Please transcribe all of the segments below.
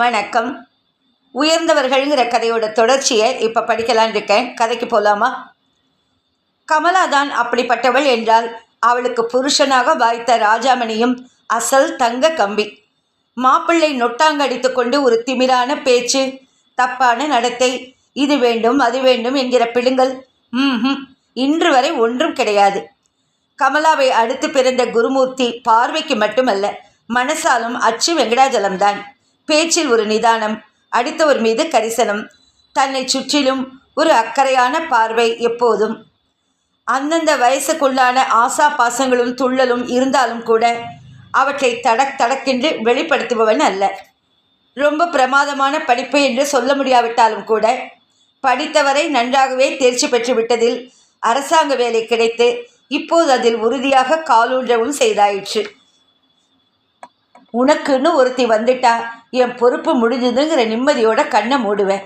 வணக்கம். உயர்ந்தவர்கள்ங்கிற கதையோட தொடர்ச்சியை இப்போ படிக்கலான் இருக்கேன். கதைக்கு போகலாமா கமலா தான் அப்படிப்பட்டவள் என்றால் அவளுக்கு புருஷனாக வாய்த்த ராஜாமணியும் அசல் தங்க கம்பி. மாப்பிள்ளை நொட்டாங்கடித்து கொண்டு ஒரு திமிரான பேச்சு தப்பான நடத்தை இது வேண்டும் அது வேண்டும் என்கிற பிடுங்கல். ம் இன்று வரை ஒன்றும் கிடையாது. கமலாவை அடுத்து பிறந்த குருமூர்த்தி பார்வைக்கு மட்டுமல்ல மனசாலும் அச்சு வெங்கடாஜலம்தான். பேச்சில் ஒரு நிதானம் அடித்தவர் மீது கரிசனம். தன்னை சுற்றிலும் ஒரு அக்கறையான பார்வை எப்போதும். அந்தந்த வயசுக்குள்ளான ஆசா பாசங்களும் துள்ளலும் இருந்தாலும் கூட அவற்றை தடக் தடக்கென்று வெளிப்படுத்துபவன் அல்ல. ரொம்ப பிரமாதமான படிப்பு என்று சொல்ல முடியாவிட்டாலும் கூட படித்தவரை நன்றாகவே தேர்ச்சி பெற்று விட்டதில் அரசாங்க வேலை கிடைத்து இப்போது அதில் உறுதியாக காலூன்றவும் செய்தாயிற்று. உனக்குன்னு ஒருத்தி வந்துட்டா என் பொறுப்பு முடிஞ்சதுங்கிற நிம்மதியோட கண்ணை மூடுவேன்.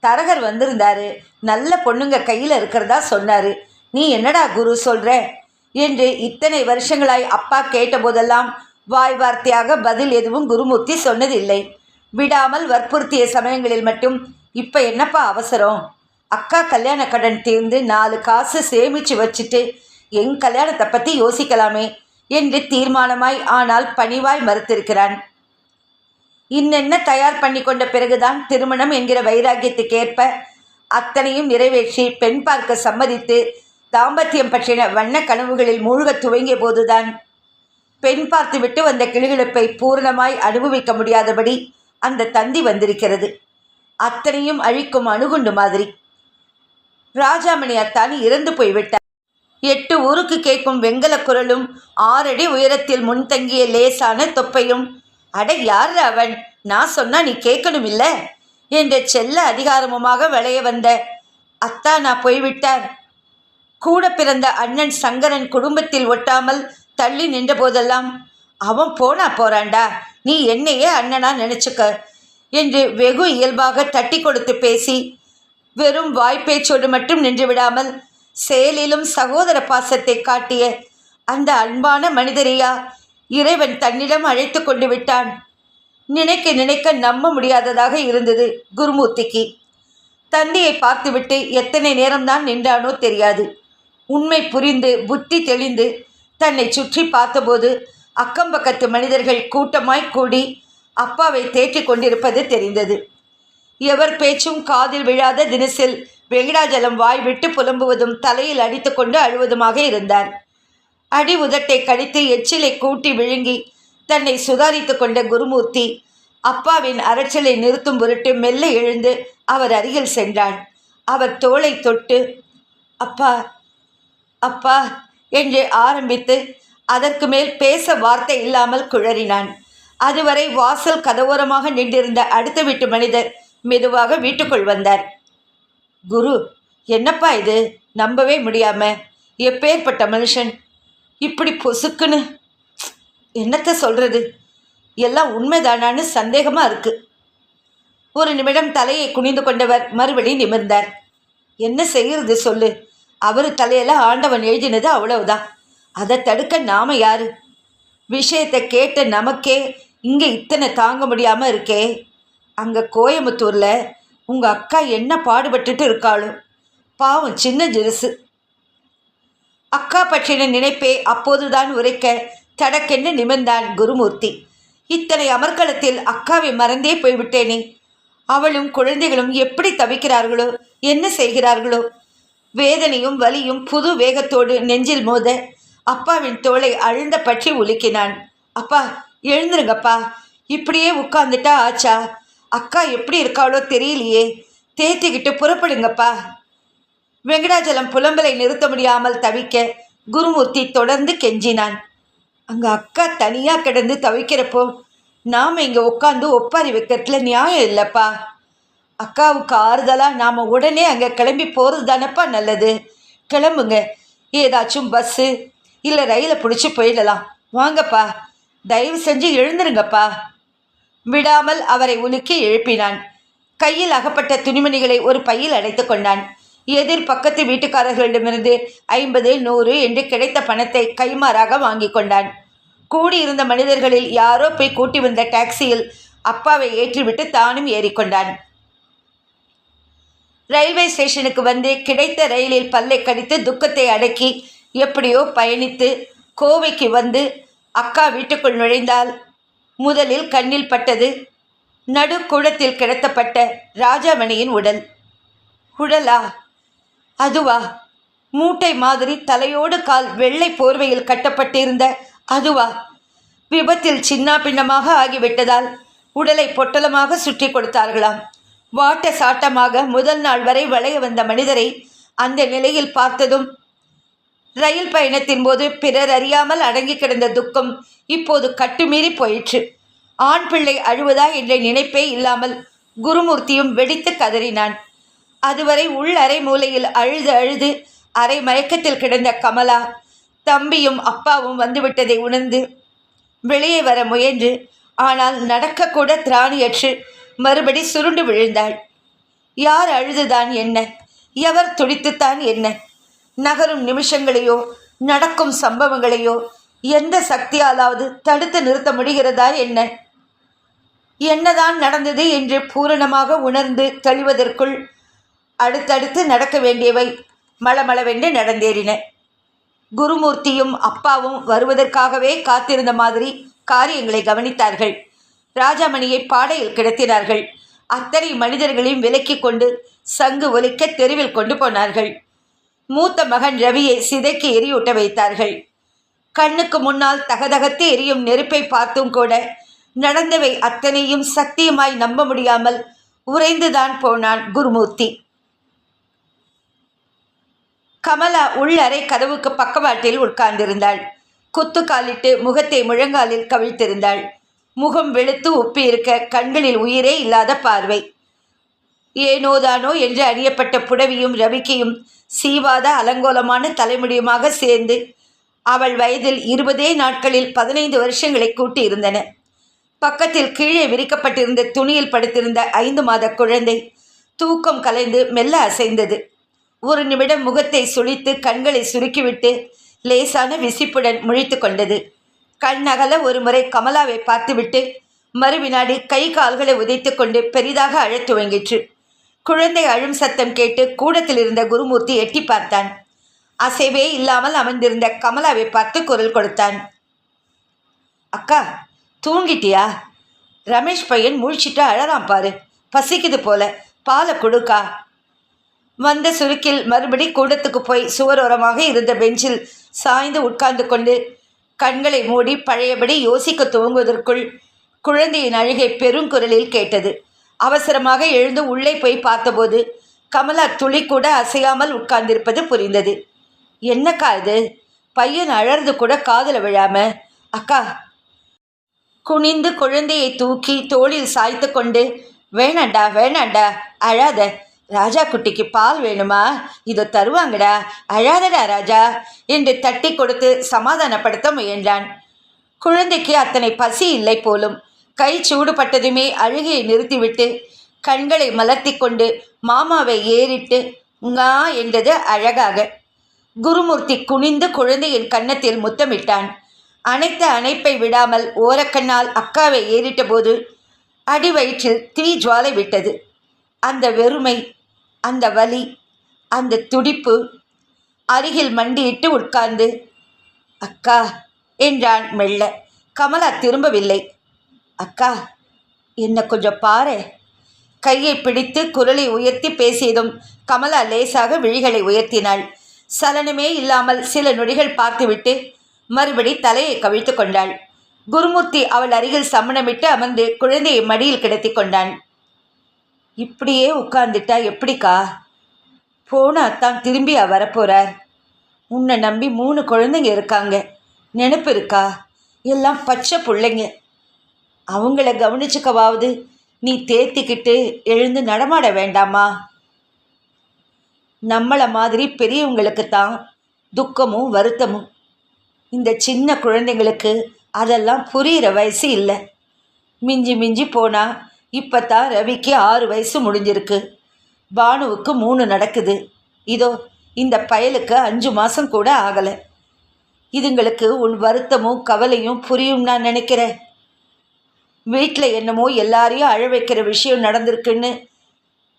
தரகர் வந்திருந்தாரு. நல்ல பொண்ணுங்க கையில் இருக்கிறதா சொன்னாரு. நீ என்னடா குரு சொல்ற? என்று இத்தனை வருஷங்களாய் அப்பா கேட்டபோதெல்லாம் வாய் வார்த்தையாக பதில் எதுவும் குருமூர்த்தி சொன்னதில்லை. விடாமல் வற்புறுத்திய சமயங்களில் மட்டும் இப்போ என்னப்பா அவசரம்? அக்கா கல்யாண கடன் தீர்ந்து நாலு காசு சேமித்து வச்சுட்டு என் கல்யாணத்தை பற்றி யோசிக்கலாமே என்று தீர்மானமாய் ஆனால் பணிவாய் மறுத்திருக்கிறான். இன்னென்ன தயார் பண்ணி கொண்ட பிறகுதான் திருமணம் என்கிற வைராக்கியத்துக்கேற்ப அத்தனையும் நிறைவேற்றி பெண் பார்க்க சம்மதித்து தாம்பத்தியம் பற்றின வண்ண கனவுகளில் மூழ்கத் துவங்கிய போதுதான் பெண் பார்த்துவிட்டு வந்த கிளிகிழப்பை பூரணமாய் அனுபவிக்க முடியாதபடி அந்த தந்தி வந்திருக்கிறது. அத்தனையும் அழிக்கும் அணுகுண்டு மாதிரி. ராஜாமணி அத்தான் இறந்து போய்விட்டார் எட்டு ஊருக்கு கேட்கும் வெங்கல குரலும் ஆறடி உயரத்தில் முன்தங்கிய லேசான தொப்பையும் அட யார் அவன்? நான் சொன்னா நீ கேட்கணும் இல்ல என்ற செல்ல அதிகாரமுமாக விளைய வந்த அத்தா நான் போய்விட்டார். கூட பிறந்த அண்ணன் சங்கரன் குடும்பத்தில் ஒட்டாமல் தள்ளி நின்ற போதெல்லாம் அவன் போனா போறான்டா. நீ என்னையே அண்ணனா நினைச்சுக்க என்று வெகு இயல்பாக தட்டி கொடுத்து பேசி வெறும் வாய்ப்பேச்சோடு மட்டும் நின்று விடாமல் செயலிலும் சகோதர பாசத்தை காட்டிய அந்த அன்பான மனிதரையா இறைவன் தன்னிடம் அழைத்து கொண்டு விட்டான். நினைக்க நினைக்க நம்ப முடியாததாக இருந்தது குருமூர்த்திக்கு. தந்தையை பார்த்துவிட்டு எத்தனை நேரம்தான் நின்றானோ தெரியாது. உண்மை புரிந்து புத்தி தெளிந்து தன்னை சுற்றி பார்த்தபோது அக்கம்பக்கத்து மனிதர்கள் கூட்டமாய் கூடி அப்பாவை தேற்றிக் கொண்டிருப்பது தெரிந்தது. எவர் பேச்சும் காதில் விழாத தினசில் வெங்கடாஜலம் வாய் விட்டு புலம்புவதும் தலையில் அடித்துக்கொண்டு அழுவதுமாக இருந்தார். அடி உதட்டை கடித்து எச்சிலை கூட்டி விழுங்கி தன்னை சுதாரித்து கொண்ட குருமூர்த்தி அப்பாவின் அரைச்சலை நிறுத்தும் பொருட்டு மெல்ல எழுந்து அவர் அருகில் சென்றான். அவர் தோளை தொட்டு அப்பா அப்பா என்று ஆரம்பித்து அதற்கு மேல் பேச வார்த்தை இல்லாமல் குழறினான். அதுவரை வாசல் கதவோரமாக நின்றிருந்த அடுத்த வீட்டு மனிதர் மெதுவாக வீட்டுக்குள் வந்தார். குரு என்னப்பா இது? நம்பவே முடியாம. எப்பேற்பட்ட மனுஷன்? இப்படி பொசுக்குன்னு? என்னத்தை சொல்கிறது எல்லாம் உண்மைதானான்னு சந்தேகமாக இருக்கு. ஒரு நிமிடம் தலையை குனிந்து கொண்டவர் மறுபடி நிமிர்ந்தார். என்ன செய்கிறது சொல்லு. அவர் தலையில் ஆண்டவன் எழுதினது அவ்வளவுதான். அதை தடுக்க நாம யாரு? விஷயத்தை கேட்ட நமக்கே இங்கே இத்தனை தாங்க முடியாமல் இருக்கே. அங்கே கோயம்புத்தூரில் உங்கள் அக்கா என்ன பாடுபட்டுட்டு இருக்காளோ? பாவம் சின்ன ஜெருசு. அக்கா பற்றின நினைப்பே அப்போதுதான் உரைக்க தடக்கென்று நிமிர்ந்தான் குருமூர்த்தி. இத்தனை அமர்க்களத்தில் அக்காவை மறந்தே போய்விட்டேனே. அவளும் குழந்தைகளும் எப்படி தவிக்கிறார்களோ என்ன செய்கிறார்களோ? வேதனையும் வலியும் புது வேகத்தோடு நெஞ்சில் மோத அப்பாவின் தோளை அழுந்த பற்றி உலுக்கினான். அப்பா எழுந்துருங்கப்பா. இப்படியே உட்கார்ந்துட்டா ஆச்சா? அக்கா எப்படி இருக்காளோ தெரியலையே. தேத்திக்கிட்டு புறப்படுங்கப்பா. வெங்கடாச்சலம் புலம்பலை நிறுத்த முடியாமல் தவிக்க குருமூர்த்தி தொடர்ந்து கெஞ்சினான். அங்கே அக்கா தனியாக கிடந்து தவிக்கிறப்போ நாம் இங்கே உட்காந்து ஒப்பாரி வைக்கிறதுல நியாயம் இல்லைப்பா. அக்காவுக்கு ஆறுதலாக நாம் உடனே அங்கே கிளம்பி போகிறது தானப்பா நல்லது. கிளம்புங்க. ஏதாச்சும் பஸ்ஸு இல்லை ரயிலை பிடிச்சி போயிடலாம். வாங்கப்பா. தயவு செஞ்சு எழுந்துருங்கப்பா. விடாமல் அவரை உலுக்கி எழுப்பினான். கையில் அகப்பட்ட துணிமணிகளை ஒரு பையில் அடைத்து கொண்டான். எதிர் பக்கத்து வீட்டுக்காரர்களிடமிருந்து ஐம்பது நூறு என்று கிடைத்த பணத்தை கைமாறாக வாங்கி கொண்டான். கூடியிருந்த மனிதர்களில் யாரோ போய் கூட்டி வந்த டாக்ஸியில் அப்பாவை ஏற்றிவிட்டு தானும் ஏறிக்கொண்டான். ரயில்வே ஸ்டேஷனுக்கு வந்து கிடைத்த ரயிலில் பல்லை கடித்து துக்கத்தை அடக்கி எப்படியோ பயணித்து கோவைக்கு வந்து அக்கா வீட்டுக்குள் நுழைந்தால் முதலில் கண்ணில் பட்டது நடுக்கூடத்தில் கிடத்தப்பட்ட ராஜாமணியின் உடல். உடலா? அதுவா? மூட்டை மாதிரி தலையோடு கால் வெள்ளை போர்வையில் கட்டப்பட்டிருந்த அதுவா? விபத்தில் சின்ன பின்னமாக ஆகிவிட்டதால் உடலை பொட்டலமாக சுற்றி கொடுத்தார்களாம். வாட்ட சாட்டமாக முதல் நாள் வரை வளைய வந்த மனிதரை அந்த நிலையில் பார்த்ததும் ரயில் பயணத்தின் போது பிறர் அறியாமல் அடங்கி கிடந்த துக்கம் இப்போது கட்டுமீறி போயிற்று. ஆண் பிள்ளை அழுவதா என்ற நினைப்பே இல்லாமல் குருமூர்த்தியும் வெடித்து கதறினான். அதுவரை உள் அறை மூலையில் அழுது அழுது அரை மயக்கத்தில் கிடந்த கமலா தம்பியும் அப்பாவும் வந்துவிட்டதை உணர்ந்து வெளியே வர முயன்று ஆனால் நடக்கக்கூட திராணியற்று மறுபடி சுருண்டு விழுந்தாள். யார் அழுதுதான் என்ன? எவர் துடித்துத்தான் என்ன? நகரும் நிமிஷங்களையோ நடக்கும் சம்பவங்களையோ எந்த சக்தியாலாவது தடுத்து நிறுத்த முடிகிறதா என்ன? என்னதான் நடந்தது என்று பூரணமாக உணர்ந்து தெளிவதற்குள் அடுத்தடுத்து நடக்க வேண்டியவை மளமளவென்று நடந்தேறின. குருமூர்த்தியும் அப்பாவும் வருவதற்காகவே காத்திருந்த மாதிரி காரியங்களை கவனித்தார்கள். ராஜாமணியை பாடையில் கிடத்தினார்கள். அத்தனை மனிதர்களையும் விலக்கி கொண்டு சங்கு ஒலிக்க தெருவில் கொண்டு போனார்கள். மூத்த மகன் ரவியை சிதைக்கு எரியூட்ட வைத்தார்கள். கண்ணுக்கு முன்னால் தகதகத்து எரியும் நெருப்பை பார்த்தும் கூட நடந்தவை அத்தனையும் சத்தியமாய் நம்ப முடியாமல் உறைந்துதான் போனான் குருமூர்த்தி. கமலா உள்ளறை கதவுக்கு பக்கவாட்டில் உட்கார்ந்திருந்தாள். குத்து காலிட்டு முகத்தை முழங்காலில் கவிழ்த்திருந்தாள். முகம் வெளுத்து உப்பி இருக்க கண்களில் உயிரே இல்லாத பார்வை. ஏனோதானோ என்று அறியப்பட்ட புடவியும் ரவிக்கையும் சீவாத அலங்கோலமான தலைமுடியுமாக சேர்ந்து அவள் வயதில் இருபதே நாட்களில் பதினைந்து வருஷங்களை கூட்டி இருந்தன பக்கத்தில் கீழே விரிக்கப்பட்டிருந்த துணியில் படுத்திருந்த ஐந்து மாத குழந்தை தூக்கம் கலைந்து மெல்ல அசைந்தது. ஒரு நிமிடம் முகத்தை சுழித்து கண்களை சுருக்கிவிட்டு லேசான விசிப்புடன் முழித்து கொண்டது. கண்ணகல ஒரு முறை கமலாவை பார்த்துவிட்டு மறுவினாடி கை கால்களை உதைத்து கொண்டு பெரிதாக அழத் துவங்கிற்று. குழந்தை அழும் சத்தம் கேட்டு கூடத்தில் இருந்த குருமூர்த்தி எட்டி பார்த்தான். அசைவே இல்லாமல் அமர்ந்திருந்த கமலாவை பார்த்து குரல் கொடுத்தான். அக்கா தூங்கிட்டியா? ரமேஷ் பையன் முழிச்சிட்டு அழறான் பாரு. பசிக்குது போல. பாலை கொடுக்கா. வந்த சுருக்கில் மறுபடி கூடத்துக்கு போய் சுவரோரமாக இருந்த பெஞ்சில் சாய்ந்து உட்கார்ந்து கொண்டு கண்களை மூடி பழையபடி யோசிக்க துவங்குவதற்குள் குழந்தையின் அழுகை பெருங்குரலில் கேட்டது. அவசரமாக எழுந்து உள்ளே போய் பார்த்தபோது கமலா துளி கூட அசையாமல் உட்கார்ந்திருப்பது புரிந்தது. என்னக்கா இது? பையன் அழறது கூட காதில் விழாம? அக்கா. குனிந்து குழந்தையை தூக்கி தோளில் சாய்த்து கொண்டு வேணாண்டா வேணாண்டா அழாத. ராஜா குட்டிக்கு பால் வேணுமா? இதை தருவாங்கடா. அழாதடா ராஜா. என்று தட்டி கொடுத்து சமாதானப்படுத்த முயன்றான். குழந்தைக்கு அத்தனை பசி இல்லை போலும். கை சூடுபட்டதுமே அழுகையை நிறுத்திவிட்டு கண்களை மலர்த்தி கொண்டு மாமாவை ஏறிட்டு ngா என்றது அழகாக. குருமூர்த்தி குனிந்து குழந்தையின் கன்னத்தில் முத்தமிட்டான். அனைத்து அணைப்பை விடாமல் ஓரக்கண்ணால் அக்காவை ஏறிட்ட போது அடி வயிற்றில் தீ ஜுவாலை விட்டது. அந்த வெறுமை அந்த வலி அந்த துடிப்பு. அருகில் மண்டியிட்டு உட்கார்ந்து அக்கா என்றான் மெல்ல. கமலா திரும்பவில்லை. அக்கா என்ன கொஞ்சம் பாரு. கையை பிடித்து குரலை உயர்த்தி பேசியதும் கமலா லேசாக விழிகளை உயர்த்தினாள். சலனமே இல்லாமல் சில நொடிகள் பார்த்துவிட்டு மறுபடி தலையை கவிழ்த்து கொண்டாள். குருமூர்த்தி அவள் அருகில் சம்மணமிட்டு அமர்ந்து குழந்தையை மடியில் கிடத்தி கொண்டான். இப்படியே உட்கார்ந்துட்டா எப்படிக்கா? போனா தான் திரும்பி வரப்போறார். உன்னை நம்பி மூணு குழந்தைங்க இருக்காங்க. நினப்பு இருக்கா? எல்லாம் பச்சை பிள்ளைங்க. அவங்கள கவனிச்சுக்கவாவது நீ தேத்திக்கிட்டு எழுந்து நடமாட வேண்டாமா? நம்மளை மாதிரி பெரியவங்களுக்கு தான் துக்கமும் வருத்தமும். இந்த சின்ன குழந்தைங்களுக்கு அதெல்லாம் புரிகிற வயசு இல்லை. மிஞ்சி மிஞ்சி போனால் இப்போ தான் ரவிக்கு ஆறு வயசு முடிஞ்சிருக்கு. பானுவுக்கு மூணு நடக்குது. இதோ இந்த பயலுக்கு அஞ்சு மாதம் கூட ஆகலை. இதுங்களுக்கு உன் வருத்தமும் கவலையும் புரியும் நான் நினைக்கிறேன். வீட்டில் என்னமோ எல்லாரையும் அழ வைக்கிற விஷயம் நடந்திருக்குன்னு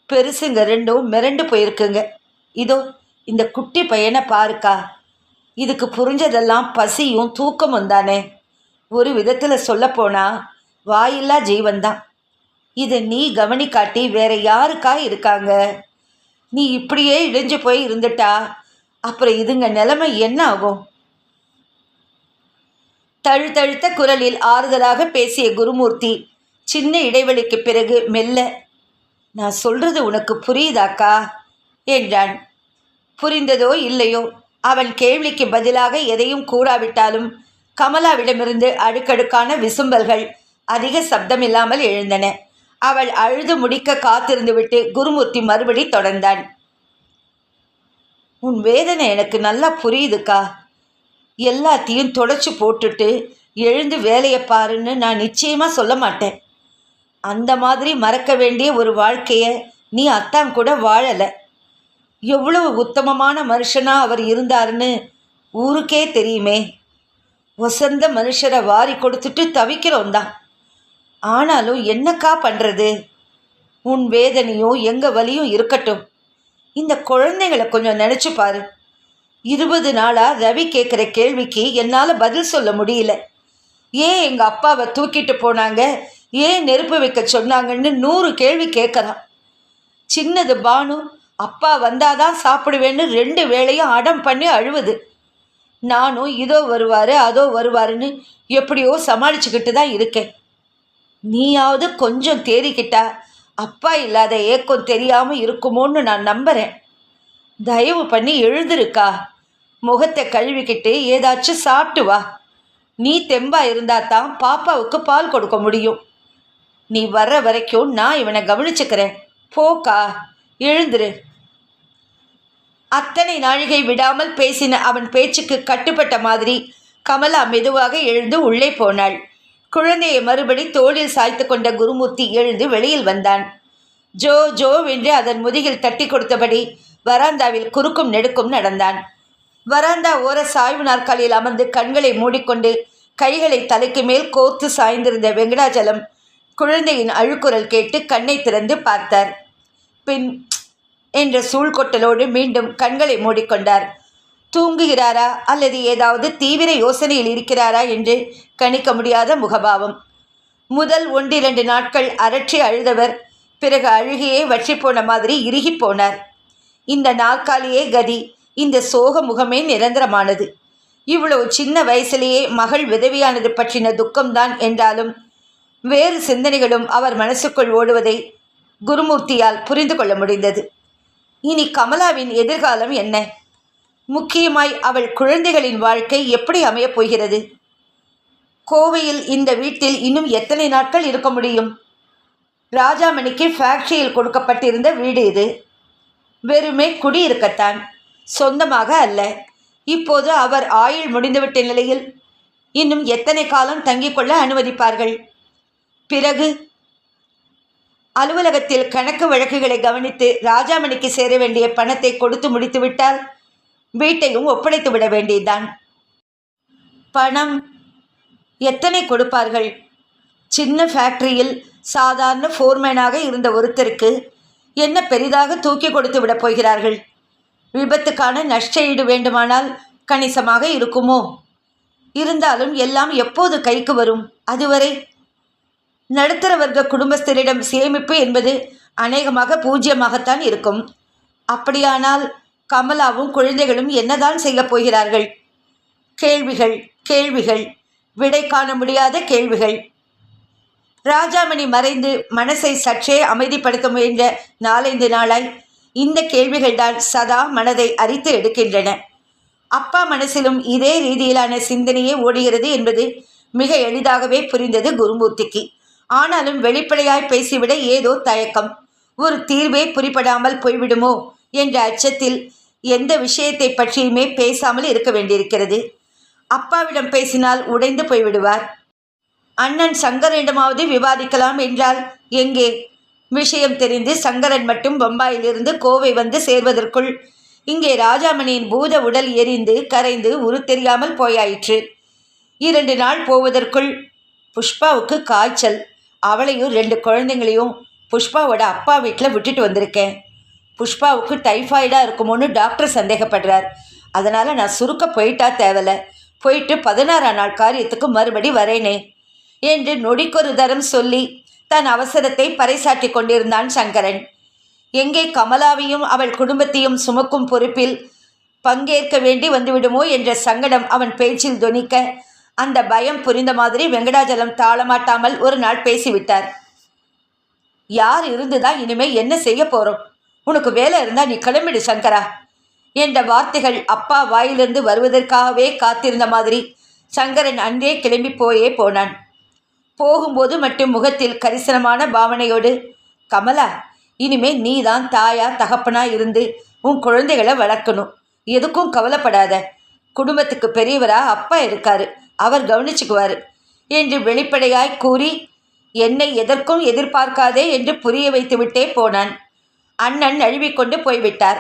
பெருசுங்க ரெண்டும் மிரண்டு போயிருக்குங்க. இதோ இந்த குட்டி பையனை பாருக்கா. இதுக்கு புரிஞ்சதெல்லாம் பசியும் தூக்கமும் தானே. ஒரு விதத்தில் சொல்லப்போனால் வாயில்லா ஜீவன்தான். இது நீ கவனிக்காட்டி வேற யாருக்கா இருக்காங்க? நீ இப்படியே இடிஞ்சு போய் இருந்துட்டா அப்புறம் இதுங்க நிலைமை என்ன ஆகும்? தழுத்தழுத்த குரலில் ஆறுதலாக பேசிய குருமூர்த்தி சின்ன இடைவெளிக்கு பிறகு மெல்ல நான் சொல்றது உனக்கு புரியுதாக்கா? என்றான். புரிந்ததோ இல்லையோ அவன் கேள்விக்கு பதிலாக எதையும் கூறாவிட்டாலும் கமலாவிடமிருந்து அடுக்கடுக்கான விசும்பல்கள் அதிக சப்தமில்லாமல் எழுந்தன. அவள் அழுது முடிக்க காத்திருந்துவிட்டு குருமூர்த்தி மறுபடி தொடர்ந்தான். உன் வேதனை எனக்கு நல்லா புரியுதுக்கா. எல்லாத்தையும் தொடச்சி போட்டுட்டு எழுந்து வேலையை பாருன்னு நான் நிச்சயமாக சொல்ல மாட்டேன். அந்த மாதிரி மறக்க வேண்டிய ஒரு வாழ்க்கையை நீ அத்தான் கூட வாழலை. எவ்வளவு உத்தமமான மனுஷனாக அவர் இருந்தாருன்னு ஊருக்கே தெரியுமே. வசந்த மனுஷரை வாரி கொடுத்துட்டு தவிக்கிறோம் தான். ஆனாலும் என்னக்கா பண்ணுறது உன் வேதனையும் எங்கள் வலியும் இருக்கட்டும். இந்த குழந்தைங்களை கொஞ்சம் நினச்சி பாரு. இருபது நாளாக ரவி கேட்குற கேள்விக்கு என்னால் பதில் சொல்ல முடியல. ஏன் எங்கள் அப்பாவை தூக்கிட்டு போனாங்க? ஏன் நெருப்பு வைக்க சொன்னாங்கன்னு நூறு கேள்வி கேட்குறான் சின்னது பானு அப்பா வந்தாதான் சாப்பிடுவேன்னு ரெண்டு வேளையும் அடம் பண்ணி அழுவுது. நானும் இதோ வருவார் அதோ வருவாருன்னு எப்படியோ சமாளிச்சுக்கிட்டு தான் இருக்கேன். நீயாவது கொஞ்சம் தேறிக்கிட்டா. அப்பா இல்லாத ஏக்கம் தெரியாமல் இருக்குமோன்னு நான் நம்புகிறேன் தயவு பண்ணி எழுந்திருக்கா. முகத்தை கழுவிக்கிட்டு ஏதாச்சும் சாப்பிட்டு வா. நீ தெம்பா இருந்தா தான் பாப்பாவுக்கு பால் கொடுக்க முடியும். நீ வர்ற வரைக்கும் நான் இவனை கவனிச்சுக்கிறேன். போக்கா எழுந்துரு. அத்தனை நாழிகை விடாமல் பேசின அவன் பேச்சுக்கு கட்டுப்பட்ட மாதிரி கமலா மெதுவாக எழுந்து உள்ளே போனாள். குழந்தையை மறுபடி தோளில் சாய்த்து கொண்ட குருமூர்த்தி எழுந்து வெளியில் வந்தான். ஜோ ஜோ என்று அதன் முதுகில் தட்டி கொடுத்தபடி வராந்தாவில் குறுக்கும் நெடுக்கும் நடந்தான். வராந்தா ஓர சாய்வு நாற்காலியில் அமர்ந்து கண்களை மூடிக்கொண்டு கைகளை தலைக்கு மேல் கோர்த்து சாய்ந்திருந்த வெங்கடாச்சலம் குழந்தையின் அழுக்குரல் கேட்டு கண்ணை திறந்து பார்த்தார். பின் என்ற சூழ்கொட்டலோடு மீண்டும் கண்களை மூடிக்கொண்டார். தூங்குகிறாரா அல்லது ஏதாவது தீவிர யோசனையில் இருக்கிறாரா என்று கணிக்க முடியாத முகபாவம். முதல் ஒன்றிரண்டு நாட்கள் அரற்றி அழுதவர் பிறகு அழுகையே வற்றி போன மாதிரி இறுகி போனார். இந்த நாற்காலியே கதி இந்த சோக முகமே நிரந்தரமானது. இவ்வளவு சின்ன வயசிலேயே மகள் விதவியானது பற்றின துக்கம்தான் என்றாலும் வேறு சிந்தனைகளும் அவர் மனசுக்குள் ஓடுவதை குருமூர்த்தியால் புரிந்து கொள்ள முடிந்தது. இனி கமலாவின் எதிர்காலம் என்ன? முக்கியமாய் அவள் குழந்தைகளின் வாழ்க்கை எப்படி அமையப் போகிறது? கோவையில் இந்த வீட்டில் இன்னும் எத்தனை நாட்கள் இருக்க முடியும்? ராஜாமணிக்கு ஃபேக்டரியில் கொடுக்கப்பட்டிருந்த வீடு இது. வெறுமே குடியிருக்கத்தான். சொந்தமாக அல்ல. இப்போது அவர் ஆயுள் முடிந்துவிட்ட நிலையில் இன்னும் எத்தனை காலம் தங்கிக் கொள்ள அனுமதிப்பார்கள்? பிறகு அலுவலகத்தில் கணக்கு வழக்குகளை கவனித்து ராஜாமணிக்கு சேர வேண்டிய பணத்தை கொடுத்து முடித்துவிட்டால் வீட்டையும் ஒப்படைத்து விட வேண்டியதுதான். பணம் எத்தனை கொடுப்பார்கள்? சின்ன ஃபேக்டரியில் சாதாரண ஃபோர்மேனாக இருந்த ஒருத்தருக்கு என்ன பெரிதாக தூக்கி கொடுத்து விடப் போகிறார்கள்? விபத்துக்கான நஷ்ட ஈடு வேண்டுமானால் கணிசமாக இருக்குமோ? இருந்தாலும் எல்லாம் எப்போது கைக்கு வரும்? அதுவரை நடுத்தர வர்க்க குடும்பஸ்தரிடம் சேமிப்பு என்பது அநேகமாக பூஜ்யமாகத்தான் இருக்கும். அப்படியானால் கமலாவும் குழந்தைகளும் என்னதான் செய்யப் போகிறார்கள்? கேள்விகள் கேள்விகள். விடை காண முடியாத கேள்விகள். ராஜாமணி மறைந்து மனசை சற்றே அமைதிப்படுத்த முயன்ற நாலைந்து நாளாய் இந்த கேள்விகள்தான் சதா மனதை அரித்து எடுக்கின்றன. அப்பா மனசிலும் இதே ரீதியிலான சிந்தனையே ஓடுகிறது என்பது மிக எளிதாகவே புரிந்தது குருமூர்த்திக்கு. ஆனாலும் வெளிப்படையாய் பேசிவிட ஏதோ தயக்கம். ஒரு தீர்வே புரிப்படாமல் போய்விடுமோ என்ற அச்சத்தில் எந்த விஷயத்தை பற்றியுமே பேசாமல் இருக்க வேண்டியிருக்கிறது. அப்பாவிடம் பேசினால் உடைந்து போய்விடுவார். அண்ணன் சங்கரிடமாவது விவாதிக்கலாம் என்றால் எங்கே? விஷயம் தெரிந்து சங்கரன் மட்டும் பம்பாயிலிருந்து கோவை வந்து சேர்வதற்குள் இங்கே ராஜாமணியின் பூத உடல் எரிந்து கரைந்து உரு தெரியாமல் போயாயிற்று. இரண்டு நாள் போவதற்குள் புஷ்பாவுக்கு காய்ச்சல். அவளையும் ரெண்டு குழந்தைங்களையும் புஷ்பாவோட அப்பா வீட்டில் விட்டுட்டு வந்திருக்கேன். புஷ்பாவுக்கு டைஃபாய்டாக இருக்குமோன்னு டாக்டர் சந்தேகப்படுறார். அதனால் நான் சுருக்க போயிட்டா தேவலை. போயிட்டு பதினாறாம் நாள் காரியத்துக்கு மறுபடி வரேனே. என்று நொடிக்கொரு தரம் சொல்லி தன் அவசரத்தை பறைசாட்டி கொண்டிருந்தான் சங்கரன். எங்கே கமலாவையும் அவள் குடும்பத்தையும் சுமக்கும் பொறுப்பில் பங்கேற்க வேண்டி வந்துவிடுமோ என்ற சங்கடம் அவன் பேச்சில் துணிக்க அந்த பயம் புரிந்த மாதிரி வெங்கடாஜலம் தாளமாட்டாமல் ஒரு நாள் பேசிவிட்டார். யார் இருந்துதான் இனிமே என்ன செய்ய போறோம்? உனக்கு வேலை இருந்தா நீ கிளம்பிடு சங்கரா. என்ற வார்த்தைகள் அப்பா வாயிலிருந்து வருவதற்காகவே காத்திருந்த மாதிரி சங்கரன் அன்றே கிளம்பி போயே போனான். போகும்போது மட்டும் முகத்தில் கரிசனமான பாவனையோடு கமலா இனிமே நீ தான் தாயா தகப்பனா இருந்து உன் குழந்தைகளை வளர்க்கணும். எதுக்கும் கவலைப்படாத. குடும்பத்துக்கு பெரியவரா அப்பா இருக்காரு. அவர் கவனிச்சுக்குவார் என்று வெளிப்படையாய் கூறி என்னை எதற்கும் எதிர்பார்க்காதே என்று புரிய வைத்துவிட்டே போனான். அண்ணன் நழுவிக்கொண்டு போய்விட்டார்.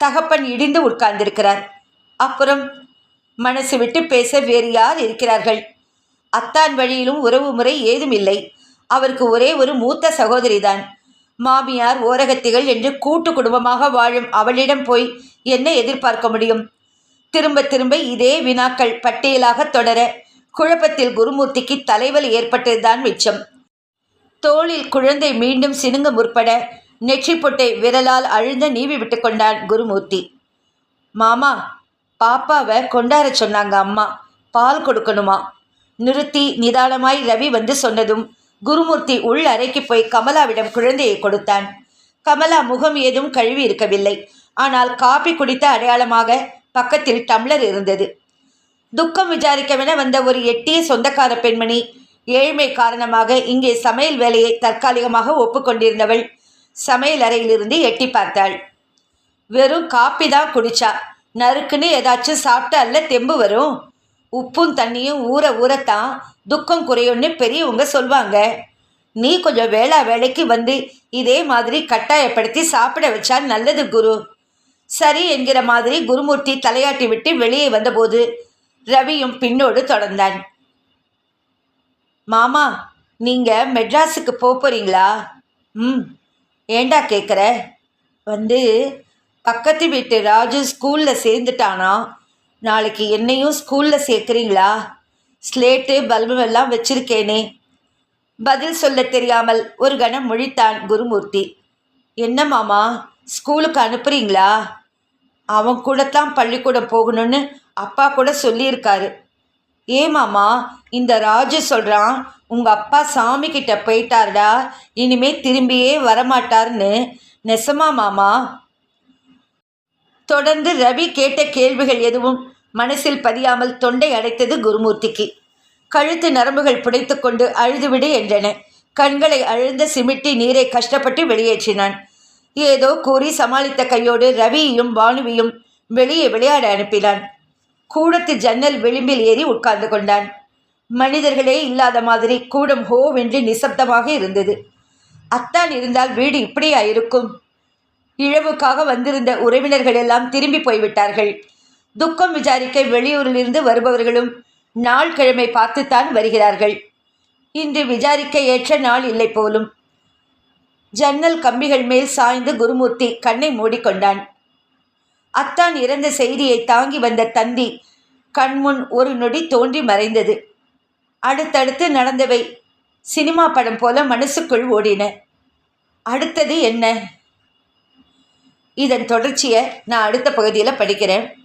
தகப்பன் இடிந்து உட்கார்ந்திருக்கிறார். அப்புறம் மனசு விட்டு பேச வேறு யார் இருக்கிறார்கள்? அத்தான் வழியிலும் உறவு முறை ஏதும் இல்லை அவருக்கு ஒரே ஒரு மூத்த சகோதரிதான். மாமியார் ஓரகத்திகள் என்று கூட்டு குடும்பமாக வாழும் அவளிடம் போய் என்ன எதிர்பார்க்க முடியும்? திரும்ப திரும்ப இதே வினாக்கள் பட்டியலாக தொடர குழப்பத்தில் குருமூர்த்திக்கு தலைவலி ஏற்பட்டதுதான் மிச்சம். தோளில் குழந்தை மீண்டும் சினுங்க முற்பட நெற்றி பொட்டை விரலால் அழுந்த நீவி விட்டு கொண்டான் குருமூர்த்தி. மாமா பாப்பாவை கொண்டாட சொன்னாங்க அம்மா. பால் கொடுக்கணுமா? நிறுத்தி நிதானமாய் ரவி வந்து சொன்னதும் குருமூர்த்தி உள் அறைக்கு போய் கமலாவிடம் குழந்தையை கொடுத்தான். கமலா முகம் ஏதும் கழுவி இருக்கவில்லை. ஆனால் காபி குடித்த அடையாளமாக பக்கத்தில் டம்ளர் இருந்தது. துக்கம் விசாரிக்கவென வந்த ஒரு எட்டிய சொந்தக்கார பெண்மணி ஏழ்மை காரணமாக இங்கே சமையல் வேலையை தற்காலிகமாக ஒப்புக்கொண்டிருந்தவள் சமையல் அறையிலிருந்து எட்டி பார்த்தாள். வெறும் காப்பி தான் குடிச்சா. நறுக்குன்னு ஏதாச்சும் சாப்பிட்டா அல்ல தெம்பு வரும். உப்பும் தண்ணியும் ஊற ஊறத்தான் துக்கம் குறையும்னு பெரியவங்க சொல்வாங்க. நீ கொஞ்சம் வேளா வேலைக்கு வந்து இதே மாதிரி கட்டாயப்படுத்தி சாப்பிட வச்சா நல்லது குரு. சரி என்கிற மாதிரி குருமூர்த்தி தலையாட்டி விட்டு வெளியே வந்தபோது ரவியும் பின்னோடு தொடர்ந்தான். மாமா நீங்கள் மெட்ராஸுக்கு போக போகிறீங்களா ம். ஏண்டா கேட்குற வந்து பக்கத்து வீட்டு ராஜு ஸ்கூலில் சேர்ந்துட்டானா? நாளைக்கு என்னையும் ஸ்கூலில் சேர்க்குறீங்களா? ஸ்லேட்டு பல்பு எல்லாம் வச்சிருக்கேனே. பதில் சொல்ல தெரியாமல் ஒரு கணம் முழித்தான் குருமூர்த்தி. என்ன மாமா ஸ்கூலுக்கு அனுப்புறீங்களா? அவன் கூடத்தான் பள்ளிக்கூடம் போகணும்னு அப்பா கூட சொல்லியிருக்காரு. ஏமாமா இந்த ராஜு சொல்கிறான் உங்கள் அப்பா சாமி கிட்ட போயிட்டாருடா. இனிமே திரும்பியே வரமாட்டார்னு நெசமா மாமா? தொடர்ந்து ரவி கேட்ட கேள்விகள் எதுவும் மனசில் பதியாமல் தொண்டை அடைத்தது குருமூர்த்திக்கு. கழுத்து நரம்புகள் புடைத்துக்கொண்டு அழுதுவிடு என்றன. கண்களை அழுந்த சிமிட்டி நீரை கஷ்டப்பட்டு வெளியேற்றினான். ஏதோ கூறி சமாளித்த கையோடு ரவியையும் பானுவையும் வெளியே விளையாட அனுப்பினான். கூடத்து ஜன்னல் விளிம்பில் ஏறி உட்கார்ந்து கொண்டான். மனிதர்களே இல்லாத மாதிரி கூடம் ஹோவென்று நிசப்தமாக இருந்தது. அத்தான் இருந்தால் வீடு இப்படியா இருக்கும்? இழவுக்காக வந்திருந்த உறவினர்கள் எல்லாம் திரும்பி போய்விட்டார்கள். துக்கம் விசாரிக்க வெளியூரிலிருந்து வருபவர்களும் நாள் கிழமை பார்த்துத்தான் வருகிறார்கள். இன்று விசாரிக்க ஏற்ற நாள் இல்லை போலும். ஜன்னல் கம்பிகள் மேல் சாய்ந்து குருமூர்த்தி கண்ணை மூடிக்கொண்டான். அத்தான் இறந்த செய்தியை தாங்கி வந்த தந்தி கண்முன் ஒரு நொடி தோன்றி மறைந்தது. அடுத்தடுத்து நடந்தவை. சினிமா படம் போல மனசுக்குள் ஓடின. அடுத்தது என்ன? இதன் தொடர்ச்சியை நான் அடுத்த பகுதியில் படிக்கிறேன்.